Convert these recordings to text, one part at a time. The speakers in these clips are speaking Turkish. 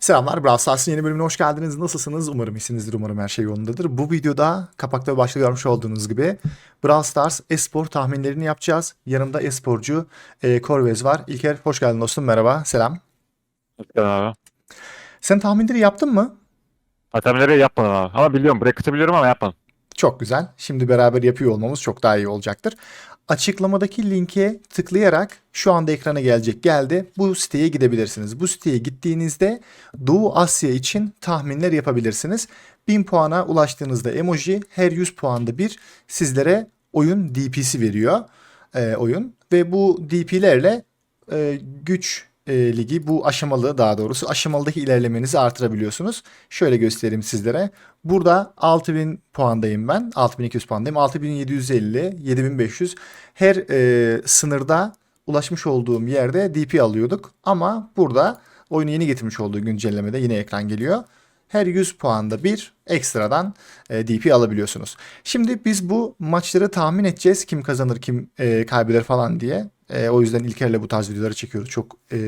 Selamlar, Brawl Stars'ın yeni bölümüne hoş geldiniz. Nasılsınız? Umarım iyisinizdir, umarım her şey yolundadır. Bu videoda kapakta ve başta görmüş olduğunuz gibi Brawl Stars espor tahminlerini yapacağız. Yanımda esporcu e, Corvez var. İlker hoş geldin dostum, merhaba, selam. abi. Sen tahminleri yaptın mı? Atamları yapmadım abi. Ama biliyorum. Bracket'ı biliyorum ama yapmadım. Çok güzel. Şimdi beraber yapıyor olmamız çok daha iyi olacaktır. Açıklamadaki linke tıklayarak şu anda ekrana gelecek geldi. Bu siteye gidebilirsiniz. Bu siteye gittiğinizde Doğu Asya için tahminler yapabilirsiniz. 1000 puana ulaştığınızda emoji her 100 puanda bir sizlere oyun DP'si veriyor e, oyun. Ve bu DP'lerle e, güç e, ligi bu aşamalı daha doğrusu aşamalıdaki ilerlemenizi artırabiliyorsunuz. Şöyle göstereyim sizlere. Burada 6000 puandayım ben. 6200 puandayım. 6750, 7500 her e, sınırda ulaşmış olduğum yerde DP alıyorduk. Ama burada oyunu yeni getirmiş olduğu güncellemede yine ekran geliyor. Her 100 puanda bir ekstradan e, DP alabiliyorsunuz. Şimdi biz bu maçları tahmin edeceğiz. Kim kazanır, kim e, kaybeder falan diye. E, o yüzden İlker'le bu tarz videoları çekiyoruz. Çok e,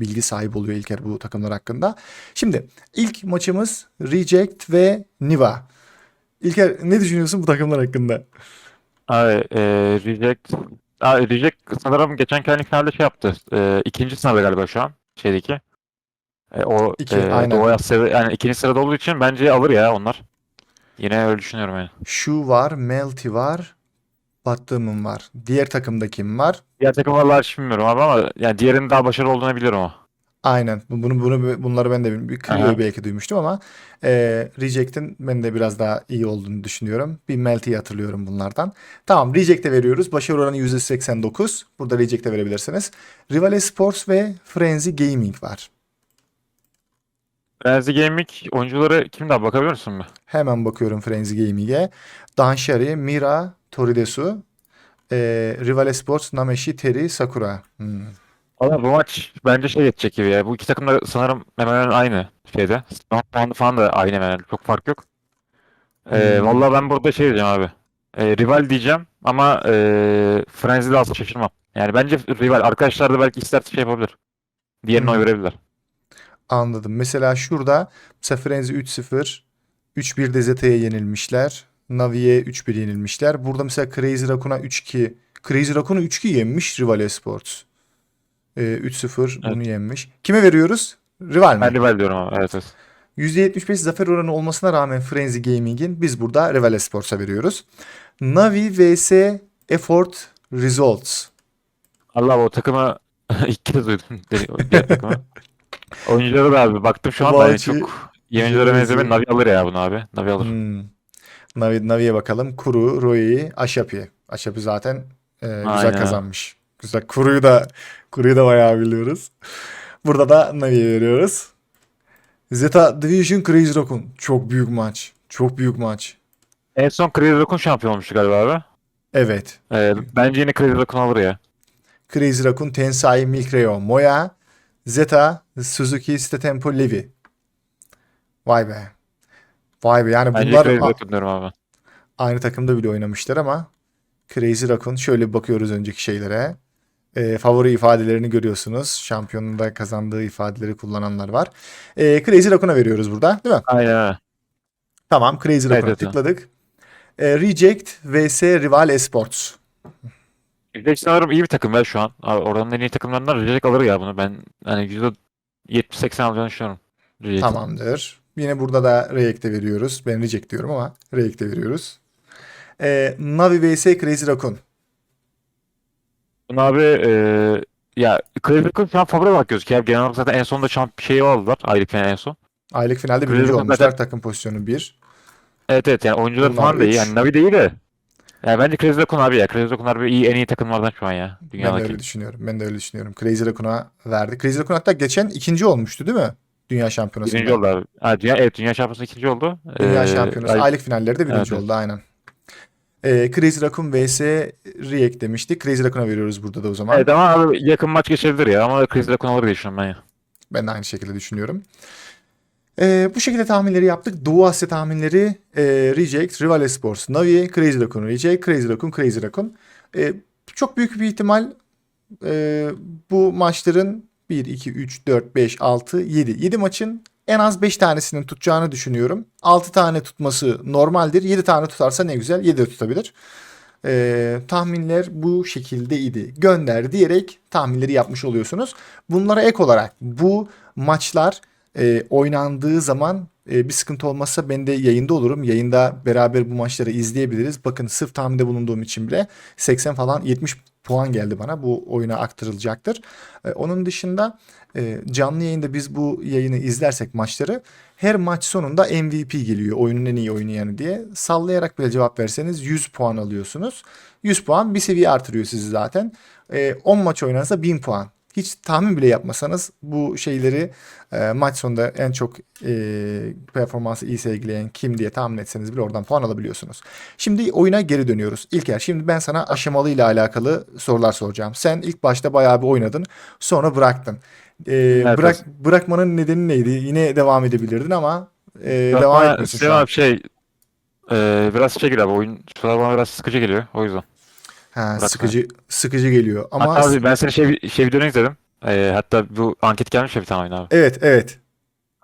bilgi sahibi oluyor İlker bu takımlar hakkında. Şimdi ilk maçımız Reject ve Niva. İlker ne düşünüyorsun bu takımlar hakkında? Abi e, Reject Abi Reject sanırım geçen kendi finalde şey yaptı. E, ikinci sınavda galiba şu an. Şeydeki. E, o İki, e, aynen. Doğu Asya'da yani ikinci sırada olduğu için bence alır ya onlar. Yine öyle düşünüyorum yani. Şu var, Melty var, Battım'ın var. Diğer takımda kim var? Diğer takım vallahi hiç bilmiyorum abi ama yani diğerinin daha başarılı olduğunu biliyorum ama. Aynen. Bunu, bunu bunları ben de. Bir Clio'yu belki duymuştum ama e, Reject'in ben de biraz daha iyi olduğunu düşünüyorum. Bir Melty'yi hatırlıyorum bunlardan. Tamam Reject'e veriyoruz. Başarı oranı %89. Burada Reject'e verebilirsiniz. Rivale Sports ve Frenzy Gaming var. Frenzy Gaming oyuncuları kimden bakabilir misin mi? Hemen bakıyorum Frenzy Gaming'e. Danshari, Mira, Toridesu, e, Rivale Sports, Nameshi, Terry, Sakura. Hmm. Valla bu maç bence şey geçecek gibi ya. Bu iki takım da sanırım hemen hemen aynı şeyde. Puanı falan da aynı hemen hemen. Çok fark yok. Ee, Hmm. Valla ben burada şey diyeceğim abi. Ee, rival diyeceğim ama e, Frenzy de alsa şaşırmam. Yani bence rival. Arkadaşlar da belki isterse şey yapabilir. Diğerine oy Hmm. verebilirler. Anladım. Mesela şurada mesela Frenzy 3-0, 3-1 de Zeta'ya yenilmişler. Navi'ye 3-1 yenilmişler. Burada mesela Crazy Raccoon'a 3-2. Crazy Raccoon'u 3-2 yenmiş Rival Esports. Ee, 3-0 bunu yenmiş. Kime veriyoruz? Rival mi? Ben rival diyorum ama. Evet evet. %75 zafer oranı olmasına rağmen Frenzy Gaming'in biz burada Rival Esports'a veriyoruz. Navi vs Effort Results. Allah o takımı ilk kez duydum. Diğer takımı. Oyunculara da abi baktım şu an da yani çok iyi oyunculara. Navi alır ya bunu abi. Navi alır. Hmm. Navi, Navi'ye bakalım. Kuru, Roi, Aşapi. Aşapi zaten e, güzel Aynen. kazanmış. Güzel. Kuru'yu da Kuru'yu da bayağı biliyoruz. Burada da Navi'ye veriyoruz. Zeta Division Crazy Raccoon. Çok büyük maç. Çok büyük maç. En son Crazy Raccoon şampiyon olmuştu galiba abi. Evet. Ee, bence yine Crazy Raccoon alır ya. Crazy Raccoon, Tensai, Milkreo, Moya, Zeta, Suzuki, Statempo, Levi. Vay be. Vay be. Yani Bence bunlar Crazy a- Raccoon diyorum abi. aynı takımda bile oynamışlar ama Crazy Raccoon şöyle bir bakıyoruz önceki şeylere. Ee, favori ifadelerini görüyorsunuz. Şampiyonunda kazandığı ifadeleri kullananlar var. Ee, Crazy Raccoon'a veriyoruz burada, değil mi? Aynen. Tamam, Crazy Raccoon'a evet. tıkladık. Ee, Reject vs Rival Esports. Reject sanırım iyi bir takım ya şu an. Oranın en iyi takımlarından Reject alır ya bunu. Ben hani %70-80 alacağını düşünüyorum. Reject'in. Tamamdır. Yine burada da Reject'e veriyoruz. Ben Reject diyorum ama Reject'e veriyoruz. Ee, Navi vs Crazy Raccoon. Bunu abi eee ya Crazy Raccoon şu an favori olarak gözüküyor. Genel olarak zaten en sonunda şamp şeyi aldılar. Aylık falan en son. Aylık finalde Crazy birinci Raccoon olmuşlar. zaten- Takım pozisyonu 1. Evet evet yani oyuncular Bunlar falan da iyi. Yani Navi de iyi de. Ya bence Crazy Raccoon abi ya. Crazy Raccoon harbi iyi en iyi takımlardan şu an ya. Ben de Dünyadaki. öyle düşünüyorum. Ben de öyle düşünüyorum. Crazy Raccoon'a verdi. Crazy Raccoon hatta geçen ikinci olmuştu değil mi? Dünya şampiyonasında. Birinci oldu abi. Ha, dünya, evet dünya şampiyonası ikinci oldu. Dünya Ee, şampiyonası. ay- Aylık finalleri de birinci Evet, oldu aynen. Ee, Crazy Raccoon vs React demiştik. Crazy Raccoon'a veriyoruz burada da o zaman. Evet ama abi yakın maç geçebilir ya. Ama Crazy Raccoon alır diye düşünüyorum ben ya. Ben de aynı şekilde düşünüyorum. Ee, bu şekilde tahminleri yaptık. Doğu Asya tahminleri e, Reject, Rival Esports, Navi, Crazy Raccoon, Reject, Crazy Raccoon, Crazy Raccoon. Ee, çok büyük bir ihtimal e, bu maçların 1, 2, 3, 4, 5, 6, 7. 7 maçın en az 5 tanesinin tutacağını düşünüyorum. 6 tane tutması normaldir. 7 tane tutarsa ne güzel. 7 de tutabilir. Ee, tahminler bu şekildeydi. Gönder diyerek tahminleri yapmış oluyorsunuz. Bunlara ek olarak bu maçlar e, oynandığı zaman e, bir sıkıntı olmazsa ben de yayında olurum. Yayında beraber bu maçları izleyebiliriz. Bakın sırf tahminde bulunduğum için bile 80 falan 70 puan geldi bana. Bu oyuna aktarılacaktır. E, onun dışında e, canlı yayında biz bu yayını izlersek maçları her maç sonunda MVP geliyor. Oyunun en iyi oynayanı diye. Sallayarak bile cevap verseniz 100 puan alıyorsunuz. 100 puan bir seviye artırıyor sizi zaten. E, 10 maç oynarsa 1000 puan. Hiç tahmin bile yapmasanız bu şeyleri e, maç sonunda en çok e, performansı iyi sergileyen kim diye tahmin etseniz bile oradan puan alabiliyorsunuz. Şimdi oyuna geri dönüyoruz. İlker şimdi ben sana aşamalı ile alakalı sorular soracağım. Sen ilk başta bayağı bir oynadın sonra bıraktın. E, bırak bırakmanın nedeni neydi? Yine devam edebilirdin ama e, devam etmiyorsun şu an. şey e, biraz şey geliyor abi oyun şu sıralar bana biraz sıkıcı geliyor o yüzden. Ha, bırakma. sıkıcı sıkıcı geliyor ama Hatta abi ben senin şey, şey videonu izledim. E, hatta bu anket gelmiş ya bir tane oyun abi. evet evet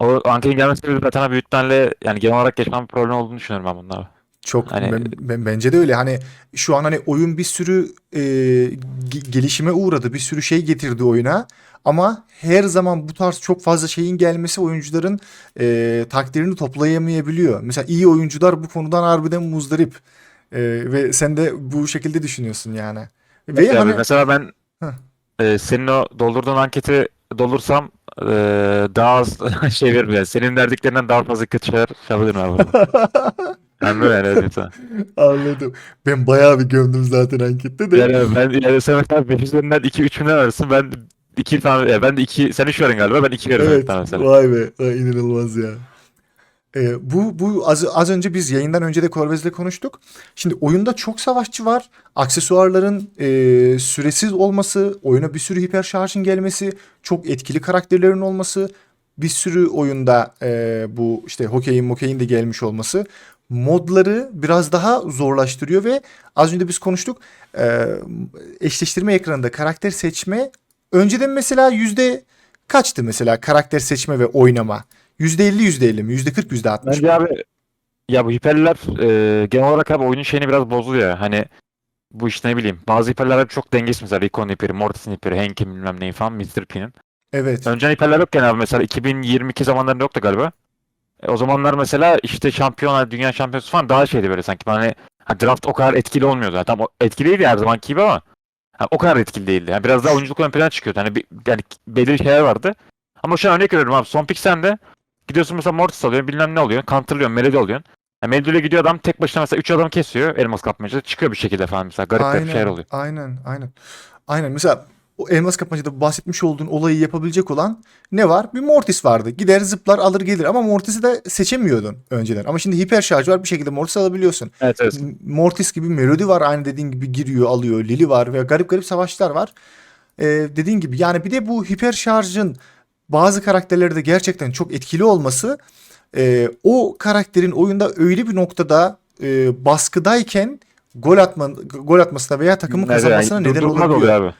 O anketin gelmesi sebebi zaten abi ihtimalle yani genel olarak yaşanan bir problem olduğunu düşünüyorum ben bunun abi. Çok Hani- ben, ben- bence de öyle. Hani şu an hani oyun bir sürü e, ge- gelişime uğradı. Bir sürü şey getirdi oyuna. Ama her zaman bu tarz çok fazla şeyin gelmesi oyuncuların e, takdirini toplayamayabiliyor. Mesela iyi oyuncular bu konudan harbiden muzdarip. E, ve sen de bu şekilde düşünüyorsun yani. Ve Yani hani mesela ben Heh. e, senin o doldurduğun anketi doldursam e, daha az şey yani. Senin verdiklerinden daha fazla kötü şeyler yapabilirim abi. Ben böyle sana. anladım. Ben bayağı bir gömdüm zaten ankette de. Yani ben yani sen mesela 5 üzerinden 2 3 binden verirsin. Ben 2 tane ben de 2 sen 3 verin galiba ben 2 veririm Evet. evet. mesela. Vay be. Vay, inanılmaz ya. Ee, bu bu az, az önce biz yayından önce de Corvez'le konuştuk. Şimdi oyunda çok savaşçı var. Aksesuarların e, süresiz olması, oyuna bir sürü hiper şarjın gelmesi, çok etkili karakterlerin olması, bir sürü oyunda e, bu işte hokeyin mokeyin de gelmiş olması modları biraz daha zorlaştırıyor ve az önce biz konuştuk e, eşleştirme ekranında karakter seçme önceden mesela yüzde kaçtı mesela karakter seçme ve oynama? Yüzde elli yüzde elli mi? Yüzde kırk yüzde altmış mı? Bence abi ya bu hiperler e, genel olarak abi oyunun şeyini biraz bozuyor ya. Hani bu işte ne bileyim bazı hiperler hep çok dengesiz mesela Rico'nun hiperi, Mortis'in hiperi, Hank'in bilmem neyi falan Mr. P'nin. Evet. Önceden hiperler yokken abi mesela 2022 zamanlarında yoktu galiba. E, o zamanlar mesela işte şampiyonlar, dünya şampiyonası falan daha şeydi böyle sanki. Hani ha, draft o kadar etkili olmuyordu. Tam o- etkiliydi her zamanki gibi ama ha, o kadar etkili değildi. Yani biraz daha oyunculuk ön plana çıkıyordu. Hani bir, yani belirli şeyler vardı. Ama şu an örnek veriyorum abi son pick sende. Gidiyorsun mesela Mortis alıyorsun bilmem ne alıyorsun. Counterlıyorsun, Melody alıyorsun. Yani Melody ile gidiyor adam tek başına mesela 3 adam kesiyor elmas kapmacada çıkıyor bir şekilde falan mesela. Garip garip şeyler oluyor. Aynen, aynen. Aynen. Mesela o elmas kapmacada bahsetmiş olduğun olayı yapabilecek olan ne var? Bir Mortis vardı. Gider zıplar alır gelir ama Mortis'i de seçemiyordun önceden. Ama şimdi hiper şarj var bir şekilde Mortis alabiliyorsun. Evet evet. Mortis gibi Melody var aynı dediğin gibi giriyor alıyor. Lily var ve garip garip savaşlar var. Ee, dediğin gibi yani bir de bu hiper şarjın bazı karakterlerde gerçekten çok etkili olması e, o karakterin oyunda öyle bir noktada e, baskıdayken gol atma gol atmasına veya takımın kazanmasına yani neden olabiliyor. oluyor abi.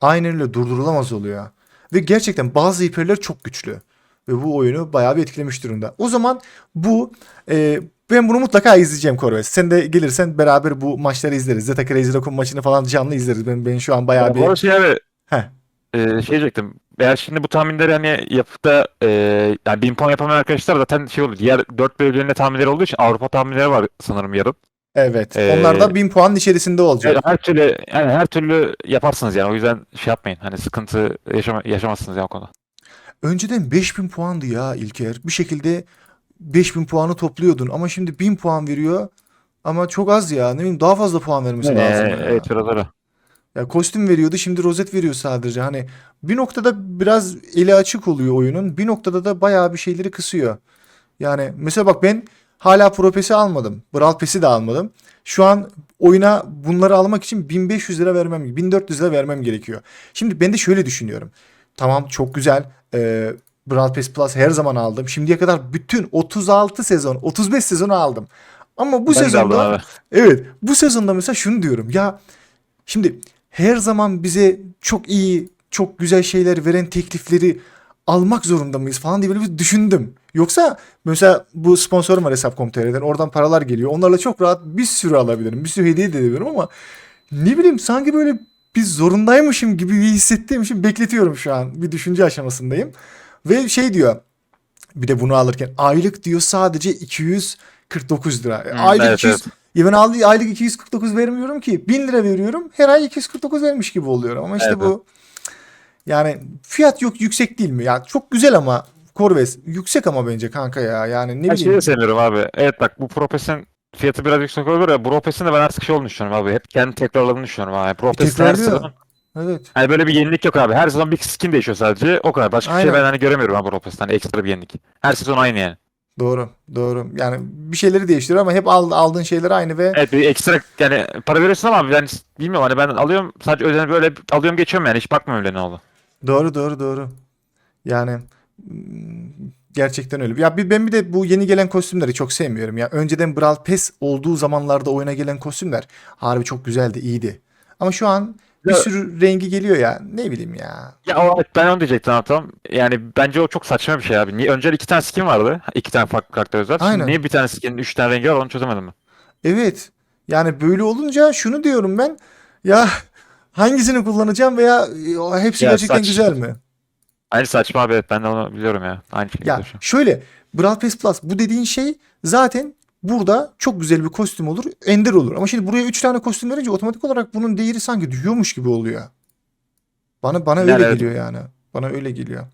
Aynen öyle durdurulamaz oluyor. Ve gerçekten bazı hiperler çok güçlü. Ve bu oyunu bayağı bir etkilemiş durumda. O zaman bu e, ben bunu mutlaka izleyeceğim Corvez. Sen de gelirsen beraber bu maçları izleriz. Zeta Crazy Rock'un maçını falan canlı izleriz. Ben, ben şu an bayağı Ya bir... bu şey abi Heh. E, şey diyecektim. Eğer şimdi bu tahminleri hani yapıp da e, yani 1000 puan yapamayan arkadaşlar zaten şey oluyor. Diğer 4 bölümlerinde tahminleri olduğu için Avrupa tahminleri var sanırım yarın. Evet. Ee, Onlar da 1000 puanın içerisinde olacak. Her türlü yani her türlü yaparsınız yani. O yüzden şey yapmayın. Hani sıkıntı yaşama, yaşamazsınız ya o konuda. Önceden 5000 puandı ya İlker. Bir şekilde 5000 puanı topluyordun ama şimdi 1000 puan veriyor. Ama çok az ya. Ne bileyim daha fazla puan vermesi Ee, lazım ya. evet biraz öyle. Ya kostüm veriyordu şimdi rozet veriyor sadece. Hani bir noktada biraz eli açık oluyor oyunun. Bir noktada da bayağı bir şeyleri kısıyor. Yani mesela bak ben hala Pro Pass'i almadım. Brawl Pass'i de almadım. Şu an oyuna bunları almak için 1500 lira vermem, 1400 lira vermem gerekiyor. Şimdi ben de şöyle düşünüyorum. Tamam çok güzel. Ee, Brawl Pass Plus her zaman aldım. Şimdiye kadar bütün 36 sezon, 35 sezonu aldım. Ama bu Ben sezonda. Evet, bu sezonda mesela şunu diyorum. Ya şimdi her zaman bize çok iyi, çok güzel şeyler veren teklifleri almak zorunda mıyız falan diye böyle bir düşündüm. Yoksa mesela bu sponsorum var Hesap.com.tr'den oradan paralar geliyor. Onlarla çok rahat bir sürü alabilirim. Bir sürü hediye de edebilirim ama ne bileyim sanki böyle bir zorundaymışım gibi bir hissettiğim için bekletiyorum şu an. Bir düşünce aşamasındayım. Ve şey diyor bir de bunu alırken aylık diyor sadece 249 lira. Hmm, aylık evet, 200 evet. Ya ben aylık 249 vermiyorum ki. 1000 lira veriyorum. Her ay 249 vermiş gibi oluyorum. Ama işte Evet, bu yani fiyat yok yüksek değil mi? Ya çok güzel ama Corvette yüksek ama bence kanka ya. Yani ne Her şeyi bileyim. de sevmiyorum abi. Evet bak bu Propes'in fiyatı biraz yüksek olur ya. Propes'in de ben artık şey olduğunu düşünüyorum abi. Hep kendi tekrarladığını düşünüyorum abi. Propes'in her sezon Evet. hani böyle bir yenilik yok abi. Her sezon bir skin değişiyor sadece. O kadar. Başka bir Aynen. şey ben hani göremiyorum abi Propes'ten. Hani ekstra bir yenilik. Her sezon aynı yani. Doğru. Doğru. Yani bir şeyleri değiştiriyor ama hep al- aldığın şeyler aynı ve Evet bir ekstra yani para veriyorsun ama ben bilmiyorum hani ben alıyorum sadece ödeni böyle alıyorum geçiyorum yani hiç bakmıyorum öyle ne oldu. Doğru doğru doğru. Yani mm, gerçekten öyle. Ya bir ben bir de bu yeni gelen kostümleri çok sevmiyorum ya. Önceden Brawl Pass olduğu zamanlarda oyuna gelen kostümler harbi çok güzeldi, iyiydi. Ama şu an bir sürü rengi geliyor ya. Ne bileyim ya. Ya o ben onu diyecektim tamam. Yani bence o çok saçma bir şey abi. Niye önceden iki tane skin vardı. İki tane farklı karakter özel. Şimdi Aynen. niye bir tane skinin üç tane rengi var onu çözemedim ben. Evet. Yani böyle olunca şunu diyorum ben. Ya hangisini kullanacağım veya e, hepsi Ya gerçekten saç- güzel mi? Aynı saçma abi ben de onu biliyorum ya. Aynı şekilde Ya şöyle Brawl Pass Plus bu dediğin şey zaten burada çok güzel bir kostüm olur, ender olur. Ama şimdi buraya 3 tane kostüm verince otomatik olarak bunun değeri sanki düşüyormuş gibi oluyor. Bana bana öyle evet. geliyor yani. Bana öyle geliyor.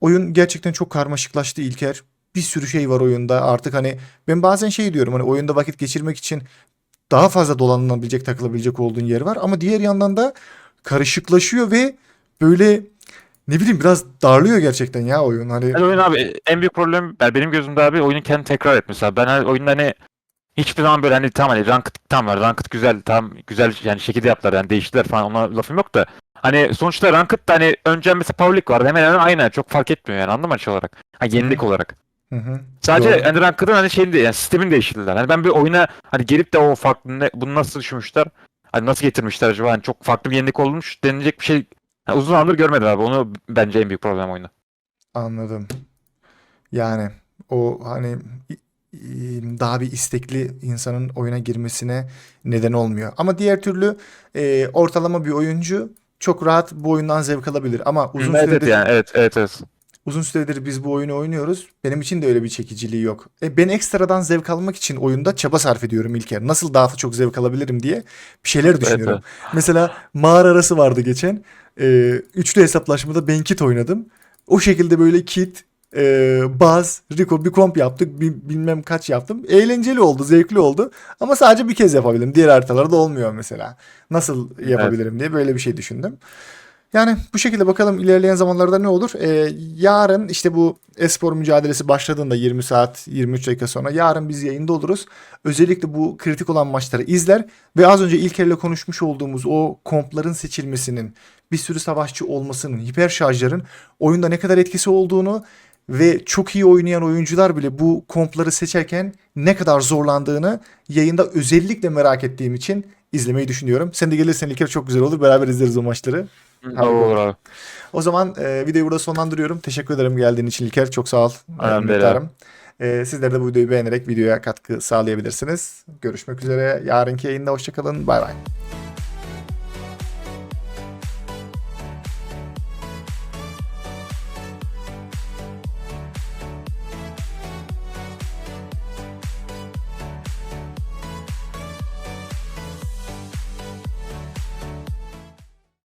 Oyun gerçekten çok karmaşıklaştı İlker. Bir sürü şey var oyunda. Artık hani ben bazen şey diyorum hani oyunda vakit geçirmek için daha fazla dolanılabilecek, takılabilecek olduğun yer var ama diğer yandan da karışıklaşıyor ve böyle ne bileyim biraz darlıyor gerçekten ya oyun. Hani Yani oyun abi en büyük problem yani benim gözümde abi oyunun kendini tekrar etmesi abi. Ben hani oyunda hani hiçbir zaman böyle hani tamam hani ranked tamam var ranked güzel tam güzel yani şekilde yaptılar yani değiştiler falan ona lafım yok da hani sonuçta ranked da hani önceden mesela Paulik vardı hemen hemen aynı çok fark etmiyor yani anladın mı şey olarak. Ha yenilik olarak. Hı hı. Sadece Doğru. hani ranked'ın hani şeyini yani sistemini değiştirdiler. Hani ben bir oyuna hani gelip de o farklı ne, bunu nasıl düşünmüşler? Hani nasıl getirmişler acaba? Hani çok farklı bir yenilik olmuş denilecek bir şey yani uzun zamandır görmedim abi. Onu bence en büyük problem oyunda. Anladım. Yani o hani daha bir istekli insanın oyuna girmesine neden olmuyor. Ama diğer türlü e, ortalama bir oyuncu çok rahat bu oyundan zevk alabilir. Ama uzun evet, evet süredir yani evet evet evet. uzun süredir biz bu oyunu oynuyoruz. Benim için de öyle bir çekiciliği yok. E, ben ekstradan zevk almak için oyunda çaba sarf ediyorum İlker. Nasıl daha çok zevk alabilirim diye bir şeyler düşünüyorum. Mesela mağara arası vardı geçen. E, üçlü hesaplaşmada ben kit oynadım. O şekilde böyle kit, e, Baz, Rico bir komp yaptık. bi- bilmem kaç yaptım. Eğlenceli oldu, zevkli oldu. Ama sadece bir kez yapabilirim. Diğer haritalarda olmuyor mesela. Nasıl yapabilirim diye böyle bir şey düşündüm. Yani bu şekilde bakalım ilerleyen zamanlarda ne olur. Ee, yarın işte bu espor mücadelesi başladığında 20 saat 23 dakika sonra yarın biz yayında oluruz. Özellikle bu kritik olan maçları izler ve az önce İlker'le konuşmuş olduğumuz o kompların seçilmesinin bir sürü savaşçı olmasının, hiper şarjların oyunda ne kadar etkisi olduğunu ve çok iyi oynayan oyuncular bile bu kompları seçerken ne kadar zorlandığını yayında özellikle merak ettiğim için izlemeyi düşünüyorum. Sen de gelirsen İlker çok güzel olur. Beraber izleriz o maçları. Olur, olur abi. O zaman e, videoyu burada sonlandırıyorum. Teşekkür ederim geldiğin için İlker. Çok sağ ol. Önemli minnettarım. E, sizler de bu videoyu beğenerek videoya katkı sağlayabilirsiniz. Görüşmek üzere. Yarınki yayında hoşçakalın. Bay bay.